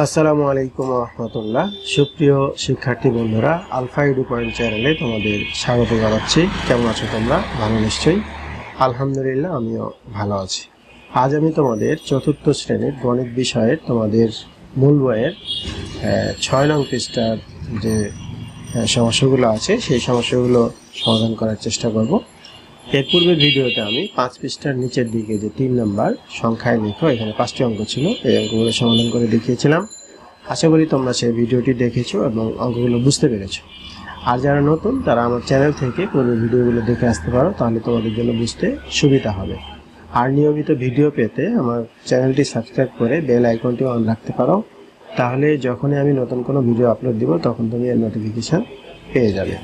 আসসালামু আলাইকুম রহমতুল্লাহ। সুপ্রিয় শিক্ষার্থী বন্ধুরা, আলফা এডু পয়েন্ট চ্যানেলে তোমাদের স্বাগত জানাচ্ছি। কেমন আছো তোমরা? ভালো নিশ্চয়ই? আলহামদুলিল্লাহ, আমিও ভালো আছি। আজ আমি তোমাদের চতুর্থ শ্রেণির গণিত বিষয়ের তোমাদের মূল বইয়ের ছয় নং পৃষ্ঠার যে সমস্যাগুলো আছে, সেই সমস্যাগুলো সমাধান করার চেষ্টা করব। এর পূর্বের ভিডিওতে আমি পাঁচ পৃষ্ঠার নিচের দিকে যে তিন নাম্বার সংখ্যায় লেখো, এখানে পাঁচটি অঙ্ক ছিল, এই অঙ্কগুলো সমাধান করে দেখিয়েছিলাম। আশা করি তোমরা সেই ভিডিওটি দেখেছ এবং অঙ্কগুলো বুঝতে পেরেছ। আর যারা নতুন, তারা আমার চ্যানেল থেকে পূর্বের ভিডিওগুলো দেখে আসতে পারো, তাহলে তোমাদের জন্য বুঝতে সুবিধা হবে। আর নিয়মিত ভিডিও পেতে আমার চ্যানেলটি সাবস্ক্রাইব করে বেল আইকনটি অন রাখতে পারো। তাহলে যখনই আমি নতুন কোনো ভিডিও আপলোড দিব, তখন তুমি এর নোটিফিকেশান পেয়ে যাবে।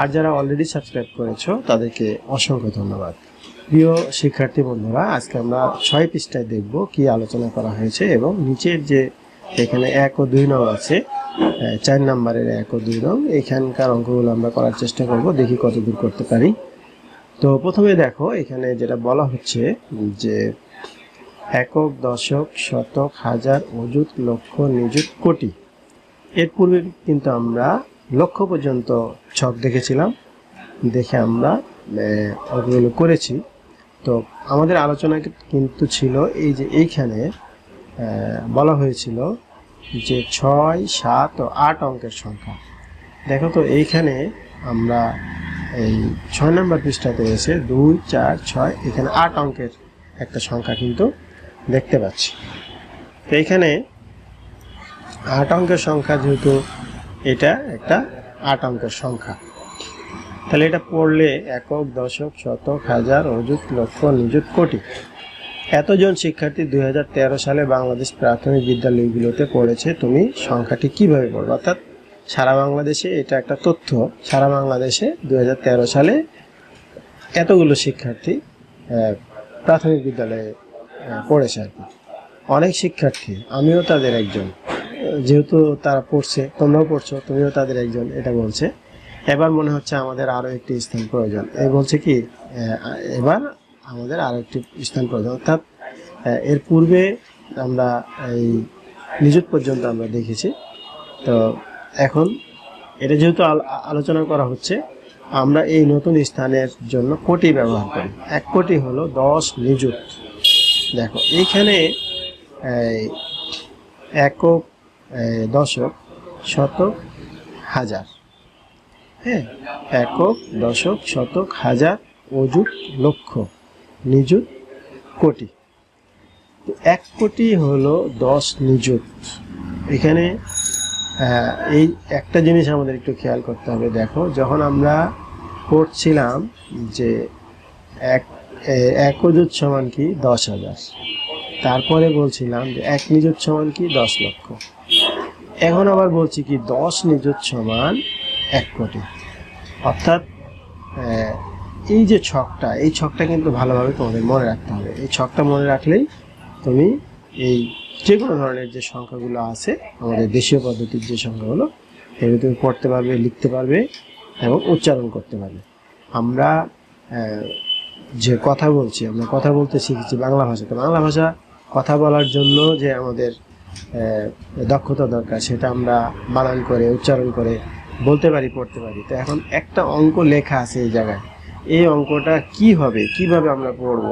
আর যারা অলরেডি সাবস্ক্রাইব করেছ, তাদেরকে অসংখ্য ধন্যবাদ। প্রিয় শিক্ষার্থী বন্ধুরা, আজকে আমরা ছয় পৃষ্ঠায় দেখব কি আলোচনা করা হয়েছে এবং নিচের যে এখানে এক ও দুই নং আছে চার নম্বরের এক ও দুই নং, এখানকার অঙ্কগুলো আমরা করার চেষ্টা করব, দেখি কত দূর করতে পারি। তো প্রথমে দেখো, এখানে যেটা বলা হচ্ছে যে একক, দশক, শতক, হাজার, অযুত, লক্ষ, নিযুত, কোটি। এর পূর্বে কিন্তু আমরা লক্ষ পর্যন্ত ছক দেখেছিলাম। দেখে আমরা ওগুলো করেছি। তো আমাদের আলোচনা কিন্তু ছিল এই যে এইখানে বলা হয়েছিল যে ছয়, সাত ও আট অঙ্কের সংখ্যা। দেখো তো এইখানে আমরা এই ছয় নম্বর পৃষ্ঠাতে এসে দুই, চার, ছয়, এখানে আট অঙ্কের একটা সংখ্যা কিন্তু দেখতে পাচ্ছি। তো এইখানে আট অঙ্কের সংখ্যা যেহেতু এটা একটা আট অঙ্কের সংখ্যা। তাহলে এটা পড়লে একক, দশক, শতক, হাজার, অযুত, লক্ষ, নিযুত, কোটি। এতজন শিক্ষার্থী দুই হাজার তেরো সালে বাংলাদেশ প্রাথমিক বিদ্যালয়গুলোতে পড়েছে। তুমি সংখ্যাটি কীভাবে পড়বে? অর্থাৎ সারা বাংলাদেশে এটা একটা তথ্য। সারা বাংলাদেশে দু হাজার তেরো সালে এতগুলো শিক্ষার্থী প্রাথমিক বিদ্যালয়ে পড়েছে আর কি। অনেক শিক্ষার্থী, আমিও তাদের একজন। যেহেতু তারা পড়ছে, তোমরাও পড়ছো, তুমিও তাদের একজন, এটা বলছে। এবার মনে হচ্ছে আমাদের আরও একটি স্থান প্রয়োজন। এই বলছে কি এবার আমাদের আরও একটি স্থান প্রয়োজন। অর্থাৎ এর পূর্বে আমরা এই নিযুত পর্যন্ত আমরা দেখেছি। তো এখন এটা যেহেতু আল- আলোচনা করা হচ্ছে, আমরা এই নতুন স্থানের জন্য কোটি ব্যবহার করি। এক কোটি হলো দশ নিযুত। দেখো এইখানে এই একক দশক শতক হাজার। হ্যাঁ একক দশক শতক হাজার অযুত লক্ষ, নিযুত কোটি। তো এক কোটি হলো দশ নিযুত। এখানে এই একটা জিনিস আমাদের একটু খেয়াল করতে হবে। দেখো, যখন আমরা পড়ছিলাম যে এক এক অযুত সমান কি? দশ হাজার। তারপরে বলছিলাম যে এক নিযুত সমান কি? দশ লক্ষ। এখন আবার বলছি কি, দশ নিযুত সমান এক কোটি। অর্থাৎ এই যে ছকটা, এই ছকটা কিন্তু ভালোভাবে তোমাদের মনে রাখতে হবে। এই ছকটা মনে রাখলেই তুমি এই যে কোনো ধরনের যে সংখ্যাগুলো আছে, আমাদের দেশীয় পদ্ধতির যে সংখ্যাগুলো, এগুলো তুমি পড়তে পারবে, লিখতে পারবে এবং উচ্চারণ করতে পারবে। আমরা যে কথা বলছি, আমরা কথা বলতে শিখেছি বাংলা ভাষাতে। বাংলা ভাষা কথা বলার জন্য যে আমাদের দক্ষতা দরকার, সেটা আমরা বানান করে, উচ্চারণ করে, বলতে পারি, পড়তে পারি। তো এখন একটা অঙ্ক লেখা আছে এই জায়গায়। এই অঙ্কটা কি হবে? কীভাবে আমরা পড়ব?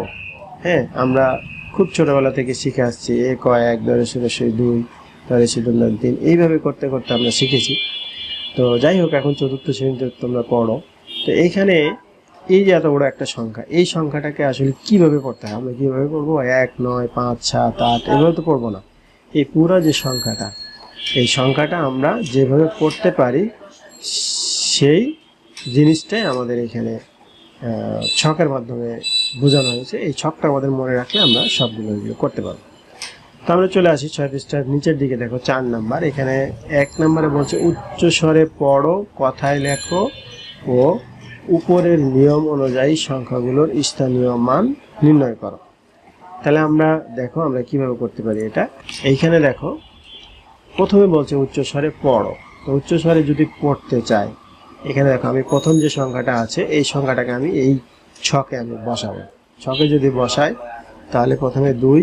হ্যাঁ আমরা খুব ছোটবেলা থেকে শিখে আসছি। এ, ক, এক দরে সুরেশ্বরী দুই দরে সুদন্দন তিন, এইভাবে করতে করতে আমরা শিখেছি। তো যাই হোক, এখন চতুর্থ শ্রেণীতে তোমরা পড়ো। তো এইখানে এই যে এত বড় একটা সংখ্যা, এই সংখ্যাটাকে আসলে কীভাবে পড়তে হয়? আমরা কীভাবে পড়ব? এক, নয়, পাঁচ, সাত, আট, এভাবে তো পড়ব না। এই পুরো যে সংখ্যাটা, এই সংখ্যাটা আমরা যেভাবে পড়তে পারি, সেই জিনিসটাই আমাদের এখানে ছকের মাধ্যমে বোঝানো হয়েছে। এই ছকটা আমাদের মনে রাখলে আমরা সবগুলো এগুলো করতে পারব। তো আমরা চলে আসি ছয় পৃষ্ঠার নিচের দিকে। দেখো, চার নাম্বার। এখানে এক নম্বরে বলছে, উচ্চ স্বরে পড়ো, কথায় লেখো ও উপরের নিয়ম অনুযায়ী সংখ্যাগুলোর স্থানীয় মান নির্ণয় করো। তাহলে আমরা দেখো আমরা কীভাবে করতে পারি এটা। এইখানে দেখো, প্রথমে বলছে উচ্চ স্বরে পড়ো। তো উচ্চ স্বরে যদি পড়তে চাই, এখানে দেখো আমি প্রথম যে সংখ্যাটা আছে, এই সংখ্যাটাকে আমি এই ছকে আমি বসাবো। ছকে যদি বসাই, তাহলে প্রথমে দুই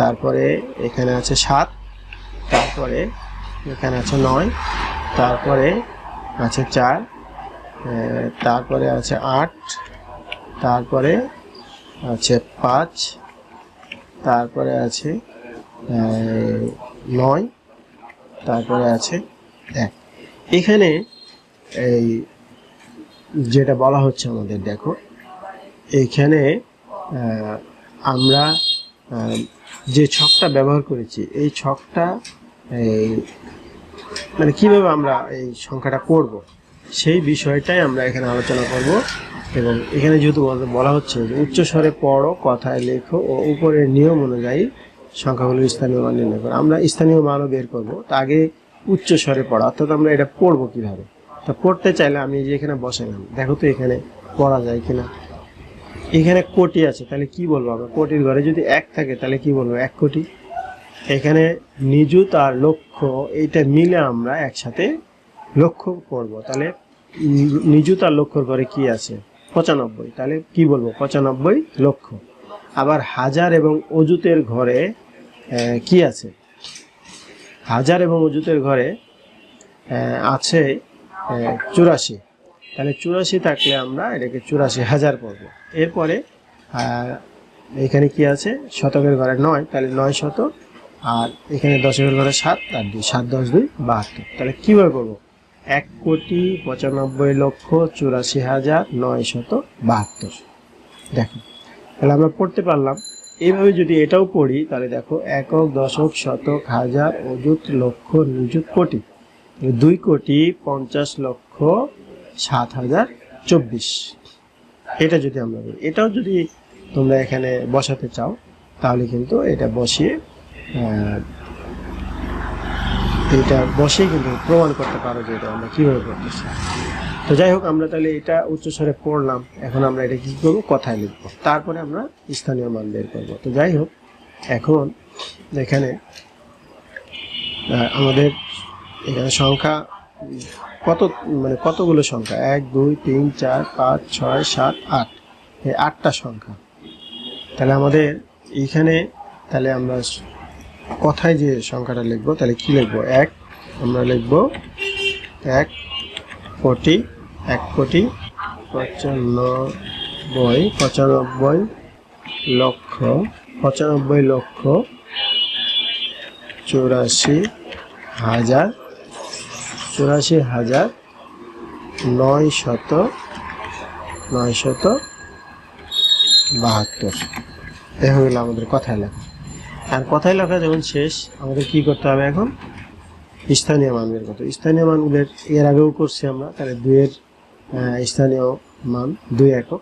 তারপরে এখানে আছে সাত, তারপরে এখানে আছে নয়, তারপরে আছে চার তারপরে আছে আট, তারপরে আছে পাঁচ তারপরে আছে নয় তারপরে আছে এক। এখানে এই যেটা বলা হচ্ছে আমাদের দেখো এইখানে আহ, আমরা যে ছকটা ব্যবহার করেছি এই ছকটা এই মানে কীভাবে আমরা এই সংখ্যাটা করব সেই বিষয়টাই আমরা এখানে আলোচনা করব। এবং এখানে যেহেতু বলা- হচ্ছে যে উচ্চ স্বরে পড়ো, কথায় লেখো ও উপরের নিয়ম অনুযায়ী সংখ্যাগুলোর স্থানীয় মান নির্ণয় করো। আমরা স্থানীয় মানও বের করব। তা আগে উচ্চ স্বরে পড়া, অর্থাৎ আমরা এটা পড়ব কীভাবে? তা পড়তে চাইলে আমি যে এখানে বসালাম দেখো তো এখানে পড়া যায় কিনা। এখানে কোটি আছে, তাহলে কি বলব আমরা? কোটির ঘরে যদি এক থাকে, তাহলে কি বলব? এক কোটি। এখানে নিযুত আর লক্ষ্য এইটা মিলে আমরা একসাথে লক্ষ্য করব। তাহলে নিযুত আর লক্ষ্যর ঘরে কি আছে? পঁচানব্বই। তাহলে কি বলব? পঁচানব্বই লক্ষ। আবার হাজার এবং অজুতের ঘরে কি আছে? হাজার এবং অজুতের ঘরে আছে চুরাশি। তাহলে চুরাশি থাকলে আমরা এটাকে চুরাশি হাজার করব। এরপরে এখানে কি আছে? শতকের ঘরে নয়, তাহলে নয় শত আর এখানে দশকের ঘরে সাত, আর দুই সাত দশ দুই বাহাত্তর। তাহলে কীভাবে করব? এক কোটি পঁচানব্বই লক্ষ চুরাশি হাজার নয় শত বাহাত্তর। দেখো, তাহলে আমরা পড়তে পারলাম। এইভাবে যদি এটাও পড়ি, তাহলে দেখো, একক, দশক, শতক, হাজার, অযুত, লক্ষ, নিযুত কোটি। দুই কোটি পঞ্চাশ লক্ষ সাত হাজার চব্বিশ। এটা যদি আমরা এটাও যদি তোমরা এখানে বসাতে চাও, তাহলে কিন্তু এটা বসিয়ে এটা বসিয়ে কিন্তু প্রমাণ করতে পারো যে এটা আমরা কীভাবে করতেছি। তো যাই হোক, আমরা তাহলে এটা উচ্চস্বরে পড়লাম। এখন আমরা এটা কি করব? কথায় লিখব। তারপরে আমরা স্থানীয় মান বের করব। তো যাই হোক, এখন এখানে আমাদের এখানে সংখ্যা কত মানে কতগুলো সংখ্যা? এক, দুই, তিন, চার, পাঁচ, ছয়, সাত, আট। এই আটটা সংখ্যা। তাহলে আমাদের এইখানে তাহলে আমরা কথায় যে সংখ্যাটা লিখব, তাহলে কি লিখব? এক, আমরা লিখব এক কোটি এক কোটি পঁচানব্বই পঁচানব্বই লক্ষ পঁচানব্বই লক্ষ চুরাশি হাজার চুরাশি হাজার নয় শত নয় শত বাহাত্তর। এ গেল আমাদের কথায় লেখা। আর কথায় লেখা যখন শেষ, আমাদের কি করতে হবে এখন? স্থানীয় মান বের করতে। স্থানীয় মানগুলোর এর আগেও করছি আমরা, তাহলে দুইয়ের স্থানীয় মান দুই একক।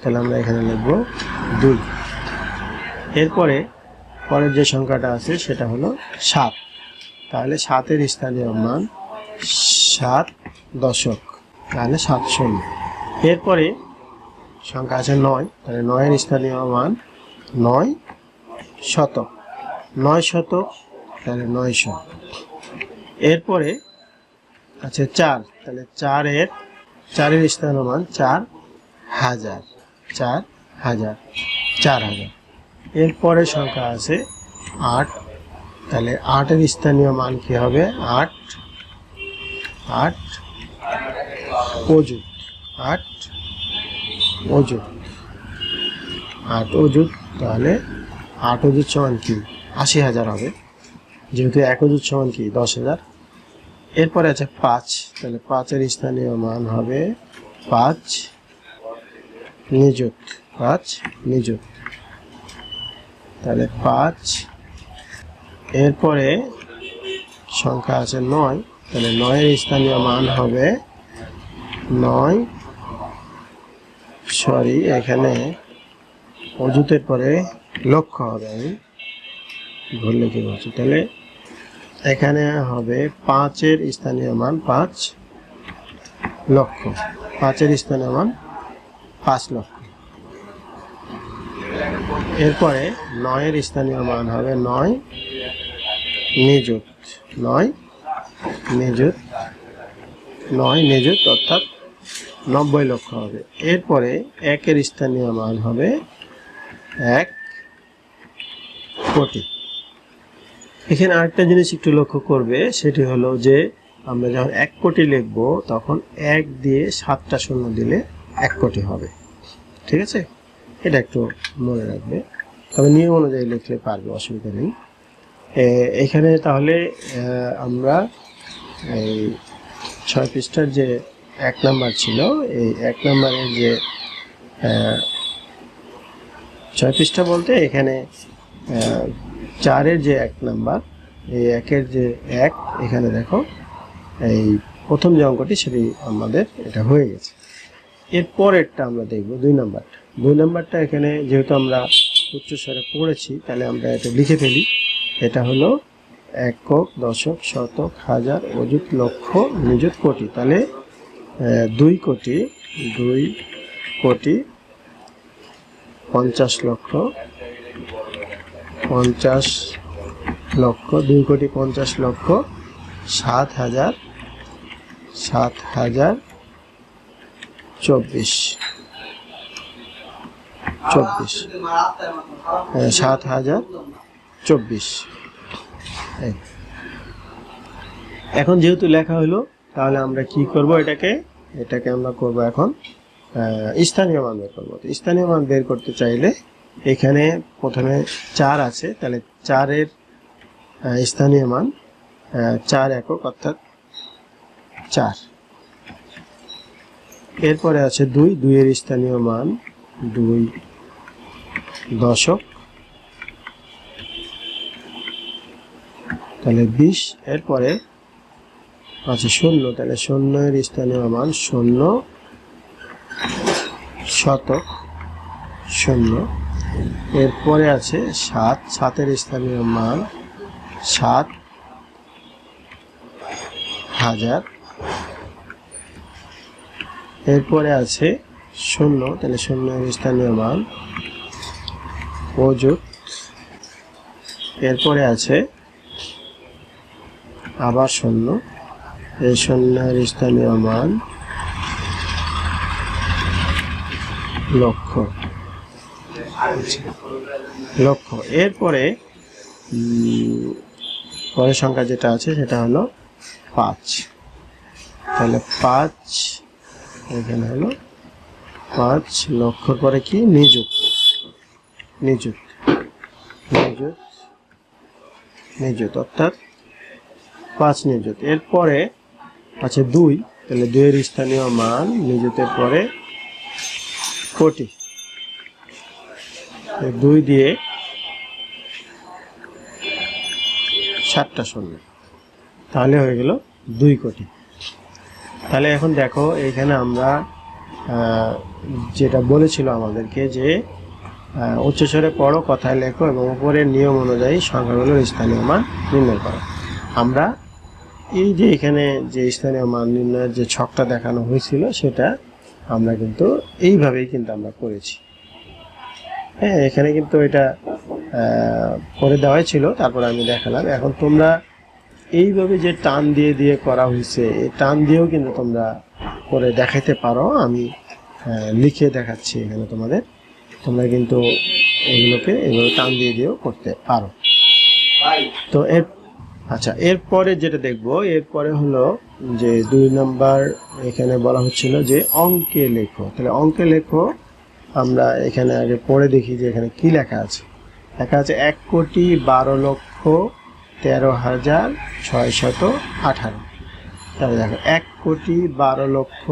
তাহলে আমরা এখানে লিখব দুই। এরপরে, পরের যে সংখ্যাটা আছে, সেটা হলো সাত। তাহলে সাতের স্থানীয় মান সাত দশক, তাহলে সাত শূন্য। এরপরে সংখ্যা আছে নয়, তাহলে নয়ের স্থানীয় মান নয় শতক। নয় শত তাহলে নয়শো এরপরে, আছে চার, তাহলে চারের চারের স্থানীয় মান চার হাজার চার হাজার চার হাজার। এরপরে সংখ্যা আছে আট, তাহলে আটের স্থানীয় মান কি হবে? আট আট অজুত আট অজুত আট অজুত তাহলে আট অজুত সমান কি? আশি হাজার হবে। যেহেতু এক অজুত সমান কি? দশ হাজার। এরপরে আছে পাঁচ। তাহলে পাঁচের স্থানীয় মান হবে পাঁচ নিযুত। পাঁচ নিযুত। তাহলে পাঁচ। এরপরে সংখ্যা আছে নয়। তাহলে নয়ের স্থানীয় মান হবে নয়। সরি, এখানে অজুতের পরে লক্ষ্য হবে আমি। লিখে বলছি তাহলে এখানে হবে পাঁচের স্থানীয় মান পাঁচ লক্ষ। পাঁচের স্থানীয় মান পাঁচ লক্ষ। এরপরে নয়ের স্থানীয় মান হবে নয় নিযুত। নয় নিযুত। নয় নিযুত, অর্থাৎ নব্বই লক্ষ হবে। এরপরে একের স্থানীয় মান হবে এক কোটি। এখানে আরেকটা জিনিস একটু লক্ষ্য করবে, সেটি হলো যে আমরা যখন এক কোটি লিখব, তখন এক দিয়ে সাতটা শূন্য দিলে এক কোটি হবে। ঠিক আছে? এটা একটু মনে রাখবে। তবে নিয়ম অনুযায়ী লিখলে পারবে, অসুবিধা নেই। এখানে তাহলে আমরা এই ছয় পৃষ্ঠার যে এক নাম্বার ছিল, এই এক নাম্বারের যে ছয় পৃষ্ঠা বলতে এখানে চারের যে এক নাম্বার, এই একের যে এক, এখানে দেখো, এই প্রথম যে অঙ্কটি সেটি আমাদের এটা হয়ে গেছে। এর পরেরটা আমরা দেখব দুই নাম্বারটা। দুই নাম্বারটা এখানে যেহেতু আমরা উচ্চস্বরে পড়েছি, তাহলে আমরা এটা লিখে ফেলি। এটা হলো একক, দশক, শতক, হাজার, অযুত, লক্ষ, নিযুত কোটি। তাহলে দুই কোটি দুই কোটি, পঞ্চাশ লক্ষ পঞ্চাশ লক্ষ দুই কোটি পঞ্চাশ লক্ষ সাত হাজার সাত হাজার চব্বিশ। চব্বিশ। হ্যাঁ, সাত হাজার চব্বিশ। এখন যেহেতু লেখা হলো তাহলে আমরা কি করব এটাকে? এটাকে আমরা করব এখন স্থানীয় মান বের করব। স্থানীয় মান বের করতে চাইলে এখানে প্রথমে চার আছে, তাহলে চারের স্থানীয় মান চার একক, অর্থাৎ চার। এরপরে আছে দুই, দুইয়ের স্থানীয় মান দুই দশক। তাহলে বিশ, এরপরে আছে শূন্য, তাহলে শূন্যের স্থানীয় মান শূন্য শতক, শূন্য। এরপরে আছে সাত সাতের স্থানীয় মান সাত হাজার। এরপরে আছে শূন্য তাহলে শূন্যের স্থানীয় মান অযুত। এরপরে আছে আবার শূন্য এই শূন্যের স্থানীয় মান লক্ষ আচ্ছা, লক্ষ এরপরে পরের সংখ্যা যেটা আছে, সেটা হলো পাঁচ। তাহলে পাঁচ, এখানে হলো পাঁচ লক্ষর পরে কি? নিযুত। নিযুত। নিযুত। নিযুত, অর্থাৎ পাঁচ নিযুত। এরপরে আছে দুই। তাহলে দুইয়ের স্থানীয় মান নিযুতের পরে কোটি। দুই দিয়ে সাতটা শূন্য তাহলে হয়ে গেল দুই কোটি। তাহলে এখন দেখো এখানে আমরা যেটা বলেছিল আমাদেরকে যে উচ্চস্বরে পড়ো, কথায় লেখো এবং উপরের নিয়ম অনুযায়ী সংখ্যাগুলোর স্থানীয় মান নির্ণয় করো। আমরা এই যে এখানে যে স্থানীয় মান নির্ণয়ের যে ছকটা দেখানো হয়েছিল, সেটা আমরা কিন্তু এইভাবেই কিন্তু আমরা করেছি। হ্যাঁ এখানে কিন্তু এটা করে দেওয়াই ছিল, তারপরে আমি দেখালাম। এখন তোমরা এইভাবে যে টান দিয়ে দিয়ে করা হয়েছে, এই টান দিয়েও কিন্তু তোমরা করে দেখাইতে পারো। আমি লিখে দেখাচ্ছি এখানে তোমাদের। তোমরা কিন্তু এগুলোকে এভাবে টান দিয়ে দিয়েও করতে পারো। তো এর আচ্ছা এরপরে যেটা দেখব, এরপরে হলো যে দুই নাম্বার এখানে বলা হচ্ছিল যে অঙ্কে লেখো। তাহলে অঙ্কে লেখো আমরা এখানে আগে পড়ে দেখি যে এখানে কি লেখা আছে। লেখা আছে এক কোটি বারো লক্ষ তেরো হাজার ছয় শত আঠারো। তাহলে দেখো, এক কোটি বারো লক্ষ,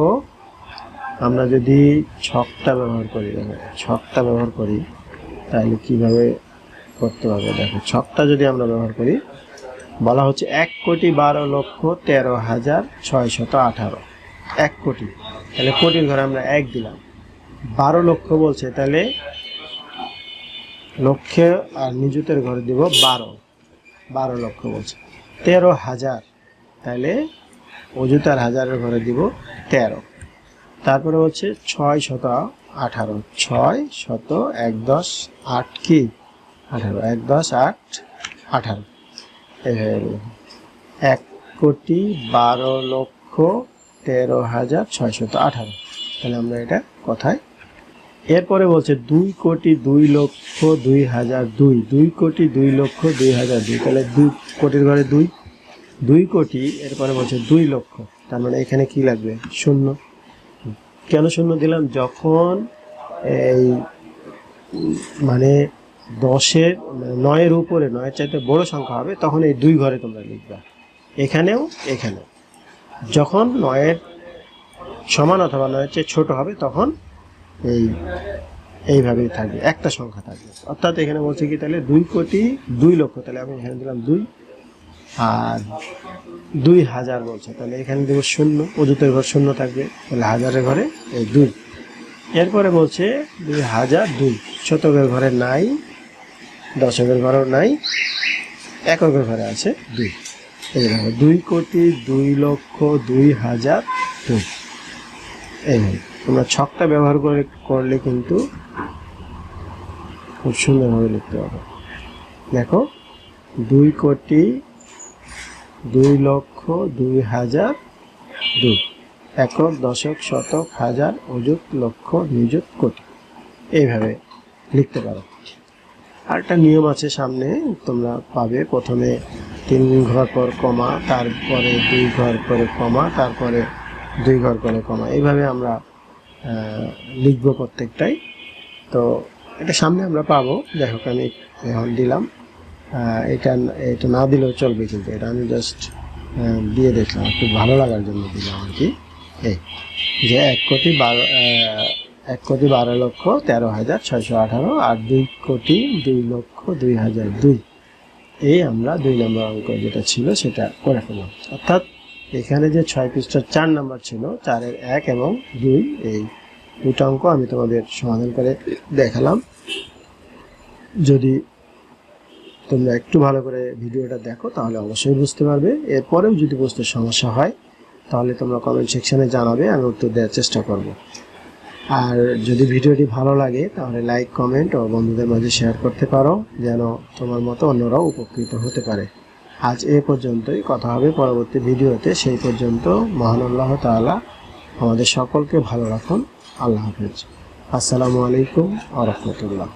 আমরা যদি ছকটা ব্যবহার করি, দেখো, ছকটা ব্যবহার করি, তাহলে কীভাবে করতে হবে দেখো, ছকটা যদি আমরা ব্যবহার করি, বলা হচ্ছে এক কোটি বারো লক্ষ তেরো হাজার ছয় শত আঠারো। এক কোটি। তাহলে কোটির ঘরে আমরা এক দিলাম। বারো লক্ষ বলছে, তাহলে লক্ষে আর নিযুতের ঘরে দিব বারো। বারো লক্ষ বলছে। তেরো হাজার, তাহলে অযুতার হাজারের ঘরে দিব তেরো। তারপরে হচ্ছে ছয় শত আঠারো। ছয় শত এক দশ আট কি? আঠারো। এক দশ আট আঠারো। এক কোটি বারো লক্ষ তেরো হাজার ছয়শত আঠারো। তাহলে আমরা এটা কথায় এরপরে বলছে দুই কোটি দুই লক্ষ দুই হাজার দুই। দুই কোটি দুই লক্ষ দুই হাজার দুই। তাহলে দুই কোটির ঘরে দুই। দুই কোটি, এরপরে বলছে দুই লক্ষ। তার মানে এখানে কি লাগবে? শূন্য। কেন শূন্য দিলাম? যখন এই মানে দশের নয়ের উপরে, নয়ের চাইতে বড় সংখ্যা হবে, তখন এই দুই ঘরে তোমরা লিখবে। এখানেও এখানেও। যখন নয়ের সমান অথবা নয়ের চেয়ে ছোট হবে, তখন এই, এইভাবেই থাকবে, একটা সংখ্যা থাকবে। অর্থাৎ এখানে বলছে কি তাহলে দুই কোটি দুই লক্ষ, তাহলে আমি এখানে দিলাম দুই, আর দুই হাজার বলছে, তাহলে এখানে দেবো শূন্য, অযুতের ঘর শূন্য থাকবে, তাহলে হাজারের ঘরে এই দুই। এরপরে বলছে দুই হাজার দুই, শতকের ঘরে নাই, দশকের ঘরেও নাই, এককের ঘরে আছে দুই। এই দুই কোটি দুই লক্ষ দুই হাজার দুই। এইভাবে তোমরা ছকটা ব্যবহার করে করলে কিন্তু খুব সুন্দরভাবে লিখতে পারবে। দেখো, দুই কোটি দুই লক্ষ দুই হাজার দুই। একক, দশক, শতক, হাজার, অযুত, লক্ষ, নিযুত, কোটি। এইভাবে লিখতে পারো। আর একটা নিয়ম আছে সামনে, তোমরা পাবে। প্রথমে তিন ঘর পর কমা, তারপরে দুই ঘর করে কমা, তারপরে দুই ঘর করে কমা। এইভাবে আমরা লিখব প্রত্যেকটাই। তো এটা সামনে আমরা পাবো। যাই হোক, আমি এখন দিলাম। এটা এটা না দিলেও চলবে কিন্তু। এটা আমি জাস্ট দিয়ে দেখলাম। একটু ভালো লাগার জন্য দিলাম আর কি। এই যে এক কোটি বারো এক কোটি বারো লক্ষ তেরো হাজার ছয়শো আঠারো আর দুই কোটি দুই লক্ষ দুই হাজার দুই। এই আমরা দুই নম্বর অঙ্ক যেটা ছিল সেটা করে ফেললাম। অর্থাৎ এখানে যে ছয় পৃষ্ঠার চার নাম্বার ছিল, চারের এক এবং দুই, এই দুটো অঙ্ক আমি তোমাদের সমাধান করে দেখালাম। যদি তোমরা একটু ভালো করে ভিডিওটা দেখো, তাহলে অবশ্যই বুঝতে পারবে। এরপরেও যদি বুঝতে সমস্যা হয়, তাহলে তোমরা কমেন্ট সেকশানে জানাবে, আমি উত্তর দেওয়ার চেষ্টা করব। আর যদি ভিডিওটি ভালো লাগে, তাহলে লাইক কমেন্ট ও বন্ধুদের মাঝে শেয়ার করতে পারো, যেন তোমার মতো অন্যরাও উপকৃত হতে পারে। আজ এ পর্যন্তই। কথা হবে পরবর্তী ভিডিওতে। সেই পর্যন্ত মহান আল্লাহ তালা আমাদের সকলকে ভালো রাখুন। আল্লাহ হাফেজ। আসসালামু আলাইকুম আ রহমতুল্লাহ।